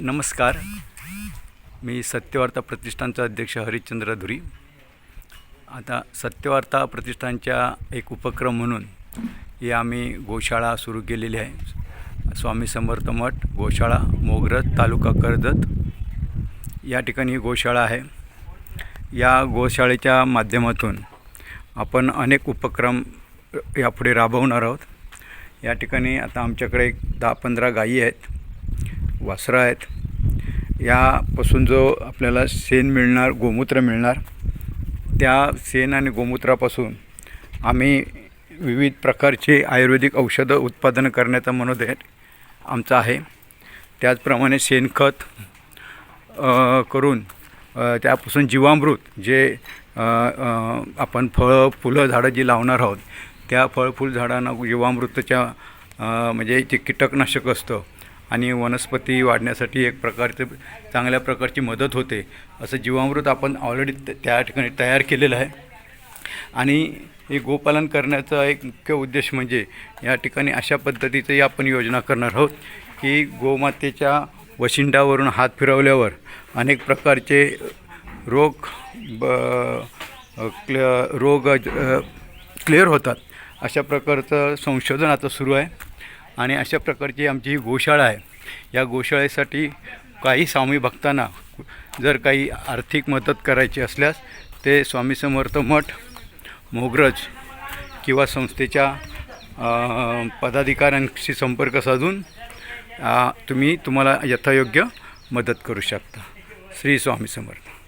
नमस्कार. मी सत्यवार्ता प्रतिष्ठानचा अध्यक्ष हरिश्चंद्र धुरी आता सत्यवार्ता प्रतिष्ठानच्या एक उपक्रम म्हणून ही आम्ही गोशाळा सुरू केलेली आहे. स्वामी समर्थ मठ गोशाळा मोगरज तालुका कर्जत या ठिकाणी गोशाळा आहे. या गोशाळेच्या माध्यमातून आपण अनेक उपक्रम यापुढे राबवणार आहोत. या ठिकाणी आता आमच्याकडे एक दहा पंधरा गायी आहेत वासरं आहेत. यापासून जो आपल्याला शेण मिळणार गोमूत्र मिळणार त्या शेण आणि गोमूत्रापासून आम्ही विविध प्रकारचे आयुर्वेदिक औषधं उत्पादन करण्याचा मनोदय आमचा आहे. त्याचप्रमाणे शेणखत करून त्यापासून जीवामृत जे आपण फळं फुलं झाडं जी लावणार आहोत त्या फळ फुल झाडांना जीवामृतच्या म्हणजे जे कीटकनाशक असतं आणि वनस्पती वाढण्यासाठी एक प्रकारचं चांगल्या प्रकारची मदत होते असं जीवामृत आपण ऑलरेडी त्या ठिकाणी तयार केलेलं आहे. आणि हे गोपालन करण्याचा एक मुख्य उद्देश म्हणजे या ठिकाणी अशा पद्धतीचंही आपण योजना करणार आहोत की गोमातेच्या वशिंडावरून हात फिरवल्यावर अनेक प्रकारचे रोग ब क्ल रोग क्लिअर होतात. अशा प्रकारचं संशोधन आता सुरू आहे. आणि अशा प्रकारची आमची ही गोशाळा आहे. या गोशाळेसाठी काही स्वामी भक्तांना जर काही आर्थिक मदत करायची असल्यास ते स्वामी समर्थ मठ मोगरज किंवा संस्थेच्या पदाधिकाऱ्यांशी संपर्क साधून तुम्ही तुम्हाला यथायोग्य मदत करू शकता. श्री स्वामी समर्थ.